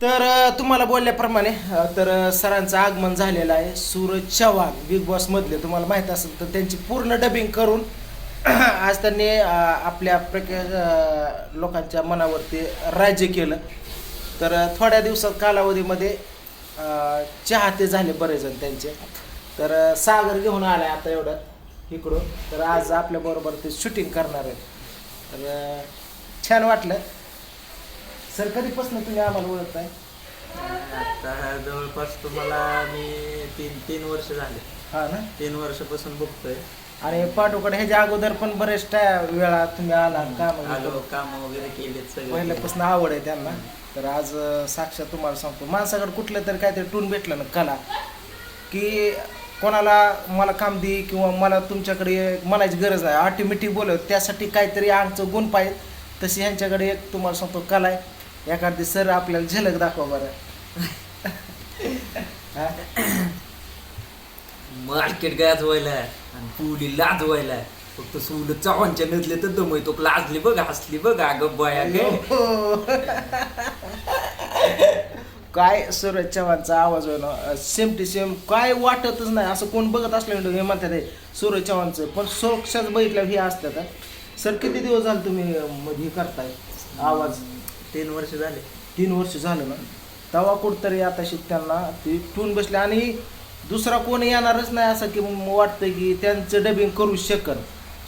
तर तुम्हाला बोलल्याप्रमाणे तर सरांचं आगमन झालेलं आहे. सूरज चव्हाण बिग बॉस मधले तुम्हाला माहीत असेल तर त्यांची पूर्ण डबिंग करून आज त्यांनी आपल्या प्रकाश लोकांच्या मनावरती राज्य केलं. तर थोड्या दिवसात कालावधीमध्ये चाहते झाले बरेच जण त्यांचे. तर सागर घेऊन आलाय आता एवढं इकडून. तर आज आपल्या बरोबर ते शूटिंग करणार आहे. तर छान वाटलं. सर कधीपासून तुम्ही आम्हाला ओळखताय? आता जवळपास तुम्हाला मी तीन तीन वर्ष झाले. हा ना? तीन वर्षापासून बघतोय. आणि पाठोकडे ह्याच्या अगोदर पण बरेच टा- वेळा तुम्ही आला काम आलो काम वगैरे केलेत सगळे. पहिल्यापासून आवड आहे त्यांना. तर आज अं, साक्षात तुम्हाला सांगतो. माणसाकडे कुठलं तरी काहीतरी टून भेटलं ना कला. की कोणाला मला काम दे किंवा मला तुमच्याकडे म्हणायची गरज नाही ऑटोमॅटिक बोलव त्यासाठी काहीतरी आमचं गुण पाहिजे तशी ह्यांच्याकडे एक तुम्हाला सांगतो कला आहे. एखादी सर आपल्याला झलक दाखवा बरं. हा? मार्केट गाजवायला आणि पुली लाजवायला फक्त सुल चव्हाणच्या नदले तर दमय तो लाजली बघ हसली बघ अगं बया काय सूरज चव्हाणचा आवाज होईना सेम टू सेम काय वाटतच नाही. असं कोण बघत असलं हे म्हणतात सूरज चव्हाणचं. पण सोक्षात बघितलं हे असतात सर किती दिवस झाले तुम्ही हे करताय? आवाज. तीन वर्ष झाले. तीन वर्ष झालं ना? तेव्हा कुठतरी आता त्यांना ते टून बसले आणि दुसरा कोण येणारच नाही असं की मग वाटतं की त्यांचं डबिंग करू शकन.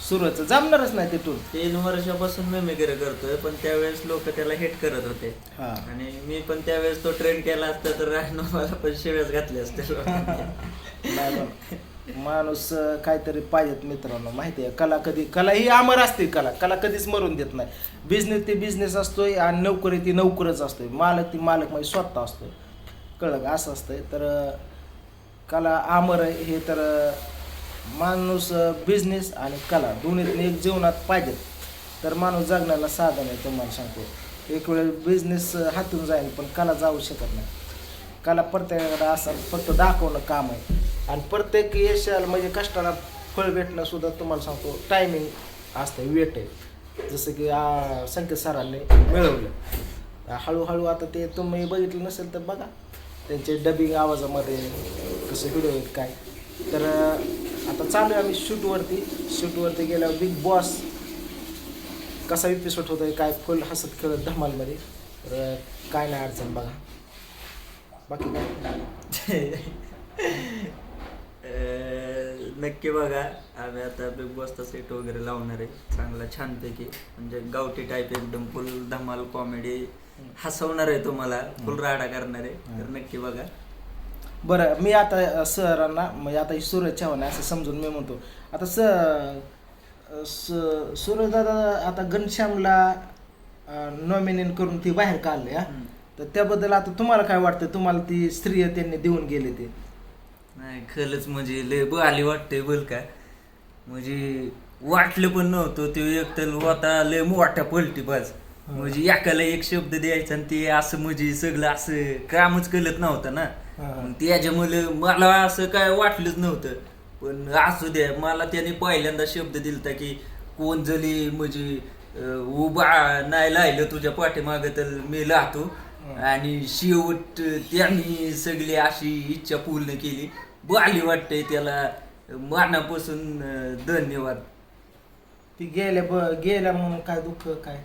सूरजचं जमणारच नाही ते टून तीन वर्षापासून मेमेगिरी करतोय पण त्यावेळेस लोक त्याला हेट करत होते. हा. आणि मी पण त्यावेळेस तो ट्रेंड केला असता तर राहणं मला पण शिव्याच घातले असते नाही. माणूस अं, काहीतरी पाहिजेत मित्रांनो माहिती आहे कला कधी कला ही अमर असते कला. कला कधीच मरून देत नाही. बिझनेस ते बिझनेस असतोय आणि नोकरी ती नोकरच असतोय. मालक ती मालक म्हणजे स्वतः असतोय. कळलं का? असं असतंय. तर अं, कला अमर आहे. हे तर अं, माणूस बिझनेस आणि कला दोन्हीतून एक जीवनात पाहिजेत. तर माणूस जगण्याला साधन आहे तुम्हाला सांगतो. एक वेळ बिझनेस हातून जाईल पण कला जाऊ शकत नाही. कला प्रत्येकाकडे असं फक्त दाखवणं काम आहे. आणि प्रत्येक यशाला म्हणजे कष्टाला फळ भेटणं सुद्धा तुम्हाला सांगतो टायमिंग असतं वेट आहे. जसं की संकेत सरांनी मिळवलं. हळूहळू आता ते तुम्ही बघितलं नसेल तर बघा. त्यांचे डबिंग आवाजामध्ये कसं व्हिडिओ आहेत काय. तर आता चालू आहे आम्ही शूटवरती शूटवरती गेल्यावर बिग बॉस कसा एपिसोड आहे काय फुल हसत खेळत धमालमध्ये. तर काय नाही अडचण बघा. बाकी काय? नक्की बघा. आम्ही आता बिग बॉसचा सेट वगैरे लावणार आहे. चांगला छानपैकी. म्हणजे गावठी टाईप एकदम फुल धमाल कॉमेडी हसवणार आहे तुम्हाला फुल राडा करणार आहे. तर नक्की बघा. बरं मी आता सरांना म्हणजे आता सूरज चव्हाण आहे असं समजून मी म्हणतो. आता स- सूरज दादा आता घनश्यामला नॉमिनेट करून ती बाहेर काढले हा. तर त्याबद्दल आता तुम्हाला काय वाटतं? तुम्हाला ती स्त्रिय त्यांनी देऊन गेले ते. नाही खरंच म्हणजे लय आली वाटतंय बोल का. म्हणजे वाटलं पण नव्हतं ते एक तर होता लय मोठा पलटी बाज म्हणजे एकाला एक शब्द द्यायचा आणि ते असं म्हणजे सगळं असं कामच कळत नव्हतं ना. मग त्याच्यामुळे मला असं काय वाटलंच नव्हतं. पण असू द्या मला त्याने पहिल्यांदा शब्द दिलता की कोण जरी म्हणजे उभा नाही राहिलं तुझ्या पाठीमागं तर मी राहतो. आणि शेवट त्यांनी सगळी अशी इच्छा पूर्ण केली. बाली वाटतंय त्याला. मनापासून धन्यवाद. ती गेल्या ब गेल्या म्हणून काय दुःख काय?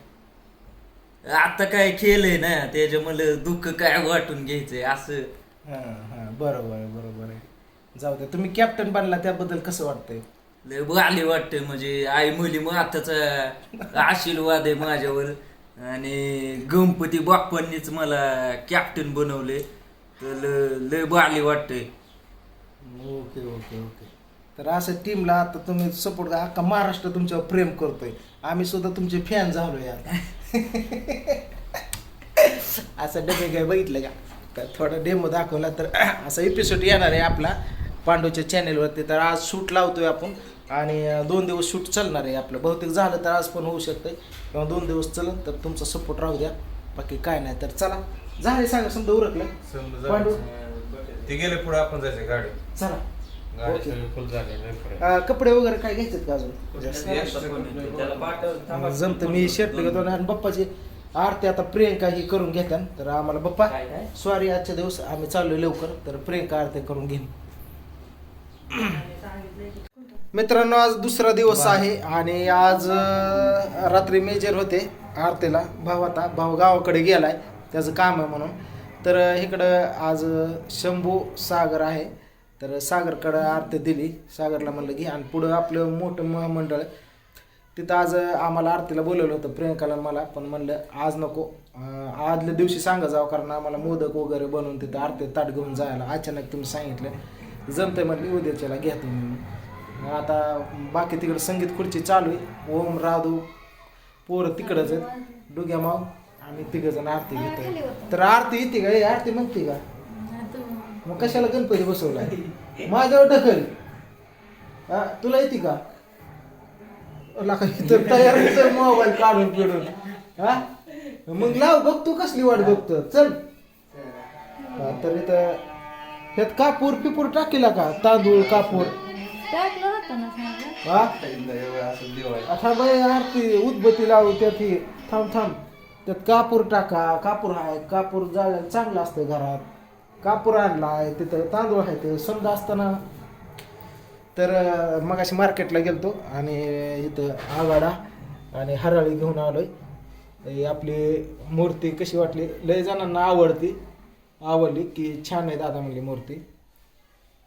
आता काय केलंय ना त्याच्यामुळे दुःख काय वाटून घ्यायचंय असं. हां हां बरोबर आहे बरोबर आहे. जाऊ द्या तुम्ही कॅप्टन बनला त्याबद्दल कसं वाटतंय? लय बाली वाटतंय म्हणजे आई मुली माताचा आशीर्वाद आहे माझ्यावर. आणि गणपती बाप्पांनीच मला कॅप्टन बनवले. तर ल- लय बाली वाटतंय. Okay okay okay. तर असं टीमला आता तुम्ही सपोर्ट अख्खा महाराष्ट्र तुमच्यावर प्रेम करतोय. आम्ही सुद्धा तुमचे फॅन झालोय आता. असं डबे काय बघितलं का? तर थोडा डेमो दाखवला तर असा एपिसोड येणार आहे आपला. पांडूच्या चॅनेलवरती तर आज शूट लावतोय आपण. आणि दोन दिवस शूट चालणार आहे आपलं. बहुतेक झालं तर आज पण होऊ शकतंय. किंवा दोन दिवस चलन तर तुमचा सपोर्ट राहू द्या. बाकी काय नाही तर चला. झाले सांगा समजा उरकलं. पांडू. ते गेले पुढे आपण जायचं गाडी. चला. कपडे वगैरे काय घ्यायचेत का अजून. जमतं मी शर्ट घेतो आणि बाप्पाचे आरती आता प्रियंका ही करून घेतात तर आम्हाला काय सॉरी आजच्या दिवस आम्ही चाललो लवकर. तर प्रियंका आरती करून घेईन. मित्रांनो आज दुसरा दिवस आहे आणि आज अं, रात्री मेजर होते आरतीला. भाऊ आता भाऊ गावाकडे गेलाय त्याचं काम आहे म्हणून. तर अं, इकडं आज अं, शंभू सागर आहे. तर सागरकडं आरती दिली. सागरला म्हणलं की आणि पुढं आपलं मोठं महामंडळ आहे. तिथं आज अं, आम्हाला आरतीला बोलवलं होतं प्रियंकाला आणि मला. पण म्हणलं आज नको. अं, आदल्या दिवशी सांगा जावं कारण आम्हाला मोदक वगैरे बनवून तिथं आरती ताट घेऊन जायला अचानक तुम्ही सांगितलं. जमतंय म्हटली उद्याच्याला घ्या तुम्ही आता बाकी तिकडं संगीत खुर्ची चालू आहे. ओम राधू पोरं तिकडंच आहेत. डुग्या माव आम्ही तिघ जण आरती घेतोय. तर आरती येते का? ए, आरती म्हणते का? मग कशाला गणपती बसवला माझ्यावर ढकल. हा तुला येते का? लाका इथं तयार मोबाईल काढून पिढून हा? मग लाव बघतो कसली वाट बघतो. चल. हा, तर इथं ह्यात कापूर पिपूर टाकीला का? तांदूळ कापूर. टाकलं होतं ना सांगा. हा? आता बाई आरती उदबत्ती लावू त्यात ही थांब थांब. त्यात कापूर टाका. कापूर आहे कापूर जाळ चांगलं असतं घरात. कापूर आणला आहे तिथं तांदूळ आहे ते. समजा असताना तर अं, मगाशी मार्केटला गेलतो आणि इथं आवाडा आणि हराळी घेऊन आलोय. ही आपली मूर्ती कशी वाटली? लय जणांना आवडती. आवडली की छान आहे दादा म्हणली मूर्ती.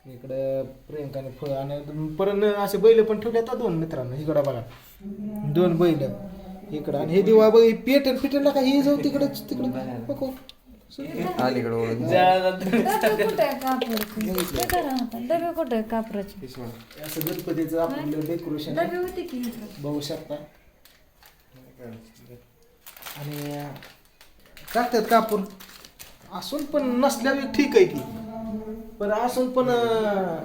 इकडं प्रियंकाने फळ आणि परत असे बैल पण ठेवले आता दोन मित्रांनो इकडं बघा. दोन बैल. इकडं आणि हे दिवा बघ पेटन फिटन का हे जाऊ तिकडं तिकडं. डबे कुठे कापडाचे? असं गणपतीचं आपलं डेकोरेशन. बघू शकता. आणि टाकतात कापूर असून पण नसल्यावर ठीक आहे की. पण असून पण अं,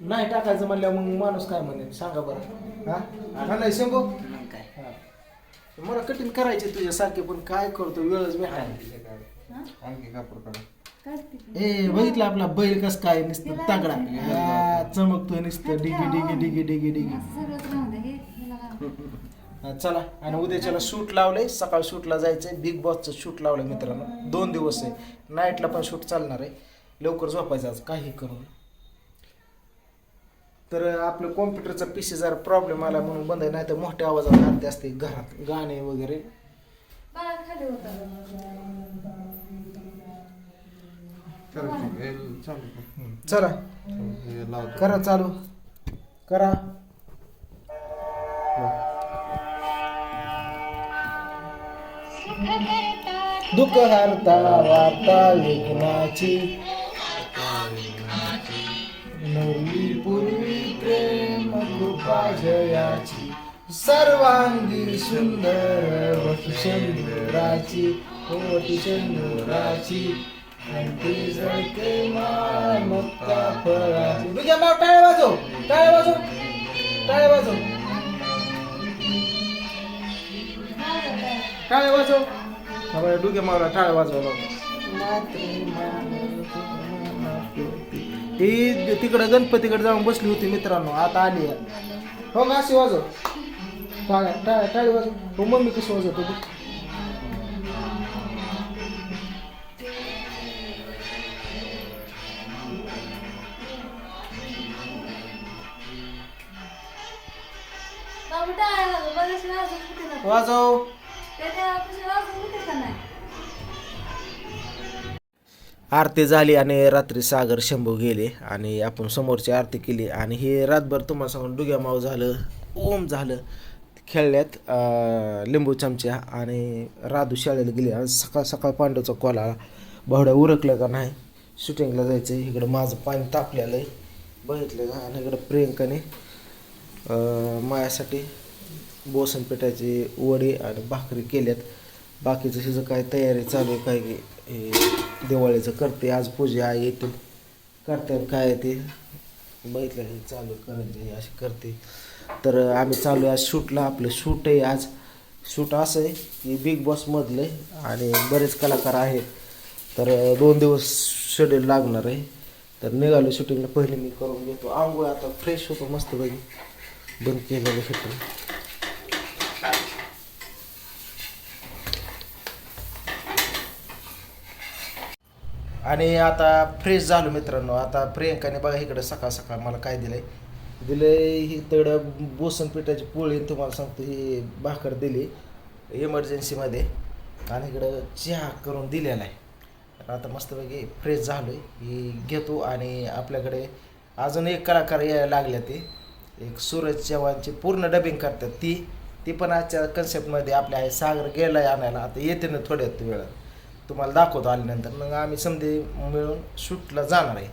नाही टाकायचं म्हणल्यावर मग माणूस काय म्हणेल? सांगा बरं. हा? हा नाही शंभो? मग काय? हा. मला कठीण करायचे तुझ्यासारखे पण काय करतो? वेळच भेटाय आणखी कापूर काढा काढते की. ए बघितलं आपला बैल कस काय नुसतं? तागडा. हा, चमकतोय नुसतं. डिगी डिगी डिगी डिगी डिगी. असं सगळंच राहू दे हे ह्याला काय हा, चला. आणि उद्याच्याला शूट लावलंय. सकाळ शूटला जायचंय. बिग बॉसचं शूट लावलंय मित्रांनो. दोन दिवस आहे. नाईटला पण शूट चालणार आहे. लवकर झोपायचं आज काही करून. तर आपलं कॉम्प्युटरचा पीसी जरा प्रॉब्लेम आला म्हणून बंद आहे नाही तर मोठ्या आवाजात आणते असते घरात गाणे वगैरे. चला करा. चालू. करा दुःख हरता वार्ता विघ्नाची कृपा सर्वांगी सुंदर वटी चंद्राची वटी ती अंती जळके मालमत्ता फळाची. तुझ्या माव टाळे वाजव टाळे वाजव टाळे वाजव. टाळे वाजव. हा डुगे मावला टाळे वाजवला ती तिकडं गणपतीकडे जाऊन बसली होती मित्रांनो आता आली आहे. हो अशी वाजव. टाळे टाळे टाळे वाजव. हो मम्मी कशी वाजवतो तू वाजव. आरती झाली आणि रात्री सागर शंभू गेले आणि आपण समोरची आरती केली आणि हे रातभर तुम्हाला सांगून डुग्यामाव झालं ओम झालं खेळल्यात लिंबू चमच्या आणि राधू शाळेला गेली आणि सकाळ सकाळ पांडवचा कॉल आला भावड्या उरकलं का नाही शूटिंगला जायचं इकडं माझं पाणी तापलेलं आहे. बघितलं का? आणि इकडं प्रियंकाने माझ्यासाठी मायासाठी बोसन पेटायची वडी आणि भाकरी केल्यात. बाकीचं हिचं काय तयारी चालू आहे काय हे दिवाळीचं करते आज पूजा आहे येतील करतात काय ते? बघितलं हे चालू करायचं हे अशी करते. तर आम्ही चालू आहे आज शूटला आपलं शूट आहे आज. शूट असं आहे की बिग बॉसमधलं आहे आणि बरेच कलाकार आहेत. तर दोन दिवस शेड्यूल लागणार आहे. तर निघालो शूटिंगला पहिले मी करून घेतो. आंघोळ आता फ्रेश होतो मस्त बंद केलेलं शूटिंग आणि आता फ्रेश झालो मित्रांनो. आता प्रियंकाने बघा इकडे सकाळ सकाळ मला काय दिलंय. दिलंय ही तेवढं बोसन पिठाची पोळी तुम्हाला सांगतो ही भाकर दिली इमर्जन्सीमध्ये आणि इकडं चहा करून दिलेला आहे. तर आता मस्तपैकी फ्रेश झालो आहे ही घेतो आणि आपल्याकडे अजून एक कलाकार यायला लागले ते. एक सूरज चव्हाणची पूर्ण डबिंग करतात ती. ती पण आजच्या कन्सेप्टमध्ये आपल्या आहे सागर गेला आहे आणायला. आता येते ना थोड्यात वेळात. तुम्हाला दाखवतो आल्यानंतर. मग आम्ही समजे मिळून शूटला जाणार आहे.